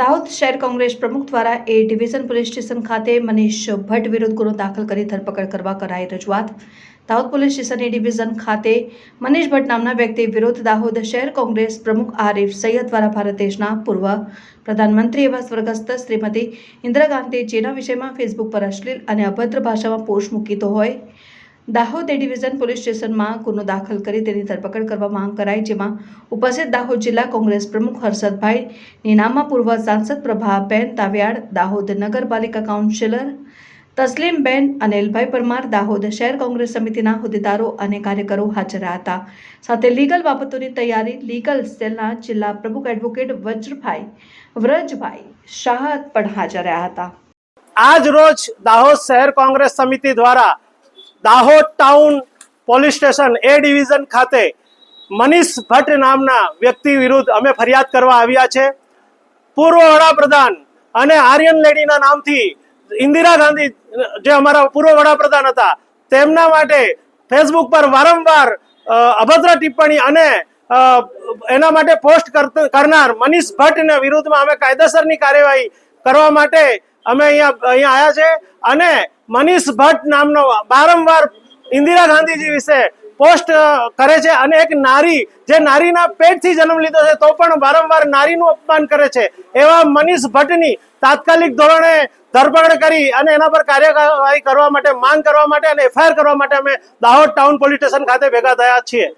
દાહોદ શહેર કોંગ્રેસ પ્રમુખ દ્વારા એ ડિવિઝન પોલીસ સ્ટેશન ખાતે મનીષ ભટ્ટ વિરુદ્ધ ગુનો દાખલ કરી ધરપકડ કરવા કરાઈ રજૂઆત. Dahod police station A division ખાતે મનીષ ભટ્ટ નામના વ્યક્તિ વિરુદ્ધ દાહોદ શહેર કોંગ્રેસ પ્રમુખ આરિફ સૈયદ દ્વારા ભારત દેશના પૂર્વ પ્રધાનમંત્રી એવા સ્વર્ગસ્થ શ્રીમતી ઇન્દિરા ગાંધીજીના વિષયમાં ફેસબુક પર અશ્લીલ અને અભદ્ર ભાષામાં પોસ્ટ મૂકીતો હોય. દાહોદ ડિવિઝન પોલીસ સ્ટેશનમાં ગુનો દાખલ કરી તેની ધરપકડ કરવા માંગ કરાઈ, જેમાં ઉપસ્થિત દાહોદ જિલ્લા કોંગ્રેસ પ્રમુખ હર્ષદભાઈ નીનામા પૂર્વ સાંસદ પ્રભાબેન તાવ્યાડ, દાહોદ નગરપાલિકા કાઉન્સિલર તસ્લીમબેન અનિલભાઈ પરમાર, દાહોદ શહેર કોંગ્રેસ સમિતિના હોદ્દેદારો અને કાર્યકરો હાજર હતા. સાથે લીગલ બાબતોની તૈયારી, લીગલ સેલના જિલ્લા પ્રમુખ એડવોકેટ વજ્રભાઈ, વ્રજભાઈ શાહ પણ હાજર રહ્યા હતા. આજ રોજ દાહોદ શહેર કોંગ્રેસ સમિતિ દ્વારા Dahod town police station A division ખાતે મનીષ ભટ્ટ નામના વ્યક્તિ વિરુદ્ધ અમે ફરિયાદ કરવા આવ્યા છે. પૂર્વ વડાપ્રધાન અને આર્યન લેડીના નામથી ઇન્દિરા ગાંધી, જે અમારા પૂર્વ વડાપ્રધાન હતા, તેમના માટે ફેસબુક પર વારંવાર અભદ્ર ટિપ્પણી અને એના માટે પોસ્ટ કરનાર મનીષ ભટ્ટના વિરુદ્ધમાં અમે કાયદેસરની કાર્યવાહી કરવા માટે અમે અહીંયા અહીંયા આવ્યા છે. અને મનીષ ભટ્ટ નામનો વારંવાર ઇન્દિરા ગાંધીજી વિશે પોસ્ટ કરે છે અને એક નારી, જે નારીના પેટથી જન્મ લીધો છે, તો પણ વારંવાર નારીનું અપમાન કરે છે. એવા મનીષ ભટ્ટની તાત્કાલિક ધોરણે ધરપકડ કરી અને એના પર કાર્યવાહી કરવા માટે, માંગ કરવા માટે અને એફઆઈઆર કરવા માટે અમે દાહોદ ટાઉન પોલીસ સ્ટેશન ખાતે ભેગા થયા છીએ.